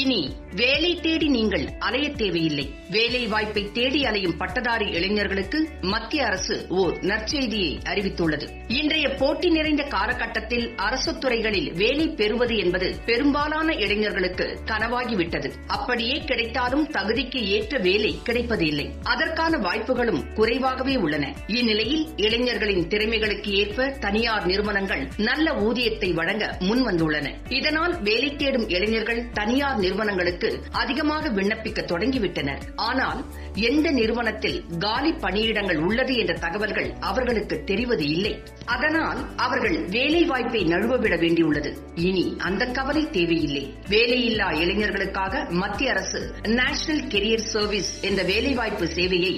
இனி வேலி தேடி நீங்கள் அலைய தேவையில்லை. வேலை வாய்ப்பை தேடி அலையும் பட்டதாரி இளைஞர்களுக்கு மத்திய அரசு ஓர் நற்செய்தியை அறிவித்துள்ளது. இன்றைய போட்டி நிறைந்த காலகட்டத்தில் அரசு துறைகளில் வேலை பெறுவது என்பது பெரும்பாலான இளைஞர்களுக்கு கனவாகிவிட்டது. அப்படியே கிடைத்தாலும் தகுதிக்கு ஏற்ற வேலை கிடைப்பது இல்லை அதற்கான வாய்ப்புகளும் குறைவாகவே உள்ளன. இந்நிலையில் இளைஞர்களின் திறமைகளுக்கு ஏற்ப தனியார் நிறுவனங்கள் நல்ல ஊதியத்தை வழங்க முன்வந்துள்ளன. இதனால் வேலை தேடும் இளைஞர்கள் தனியார் நிறுவனங்களுக்கு அதிகமாக விண்ணப்பிக்க தொடங்கிவிட்டனர். ஆனால் எந்த நிறுவனத்தில் காலி பணியிடங்கள் உள்ளது என்ற தகவல்கள் அவர்களுக்கு தெரிவது இல்லை. அதனால் அவர்கள் வேலை வாய்ப்பை நழுவவிட வேண்டியுள்ளது. இனி அந்த கவலை தேவையில்லை. வேலையில்லா இளைஞர்களுக்காக மத்திய அரசு நேஷனல் கெரியர் சர்வீஸ் என்ற வேலைவாய்ப்பு சேவையை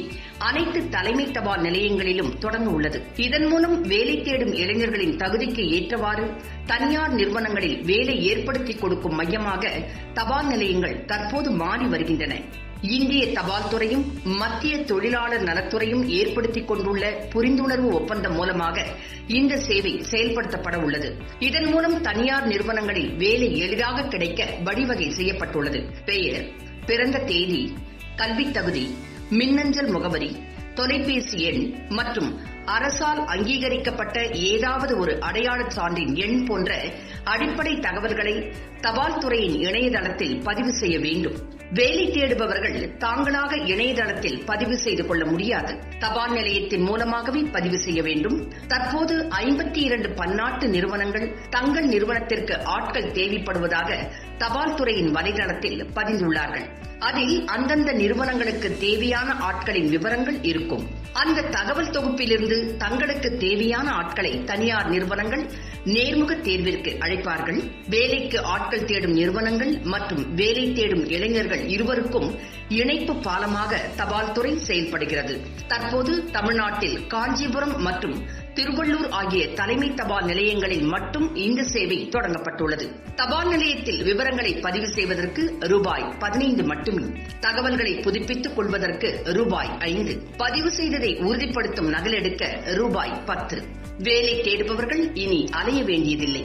அனைத்து தலைமை தபால் நிலையங்களிலும் தொடங்க உள்ளது. இதன் மூலம் வேலை தேடும் இளைஞர்களின் தகுதிக்கு ஏற்றவாறு தனியார் நிறுவனங்களில் வேலை ஏற்படுத்தி கொடுக்கும் மையமாக தபால் நிலையங்கள் தற்போது மாறி வருகின்றன. இந்திய தபால் துறையும் மத்திய தொழிலாளர் நலத்துறையும் ஏற்படுத்திக் கொண்டுள்ள புரிந்துணர்வு ஒப்பந்தம் மூலமாக இந்த சேவை செயல்படுத்தப்பட உள்ளது. இதன் மூலம் தனியார் நிறுவனங்களில் வேலை எளிதாக கிடைக்க வழிவகை செய்யப்பட்டுள்ளது. பெயர் பிறந்த தேதி கல்வித் தகுதி மின்னஞ்சல் முகவரி தொலைபேசி எண் மற்றும் அரசால் அங்கீகரிக்கப்பட்ட ஏதாவது ஒரு அடையாளச் சான்றின் எண் போன்ற அடிப்படை தகவல்களை தபால் துறையின் இணையதளத்தில் பதிவு செய்ய வேண்டும். வேலை தேடுபவர்கள் தாங்களாக இணையதளத்தில் பதிவு செய்து கொள்ள முடியாது. தபால் நிலையத்தின் மூலமாகவே பதிவு செய்ய வேண்டும். தற்போது ஐம்பத்தி இரண்டு பன்னாட்டு நிறுவனங்கள் தங்கள் நிறுவனத்திற்கு ஆட்கள் தேவைப்படுவதாக தபால் துறையின் வலைதளத்தில் பதிந்துள்ளார்கள். அதில் அந்தந்த நிறுவனங்களுக்கு தேவையான ஆட்களின் விவரங்கள் இருக்கும். அந்த தகவல் தொகுப்பிலிருந்து தங்களுக்கு தேவையான ஆட்களை தனியார் நிறுவனங்கள் நேர்முக தேர்விற்கு அழைப்பார்கள். வேலைக்கு ஆட்கள் தேடும் நிறுவனங்கள் மற்றும் வேலை தேடும் இளைஞர்கள் இருவருக்கும் இணைப்பு பாலமாக தபால் துறை செயல்படுகிறது. தற்போது தமிழ்நாட்டில் காஞ்சிபுரம் மற்றும் திருவள்ளூர் ஆகிய தலைமை தபால் நிலையங்களில் மட்டும் இந்த சேவை தொடங்கப்பட்டுள்ளது. தபால் நிலையத்தில் விவரங்களை பதிவு செய்வதற்கு ரூபாய் பதினைந்து மட்டுமே. தகவல்களை புதுப்பித்துக் கொள்வதற்கு ரூபாய் ஐந்து. பதிவு செய்ததை உறுதிப்படுத்தும் நகலெடுக்க ரூபாய் பத்து. வேலை தேடுபவர்கள் இனி அலைய வேண்டியதில்லை.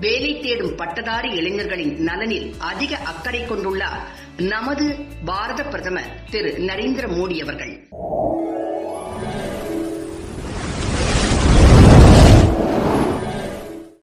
வேலை தேடும் பட்டதாரி இளைஞர்களின் நலனில் அதிக அக்கறை கொண்டுள்ளார் நமது பாரத பிரதமர் திரு நரேந்திர மோடி அவர்கள்.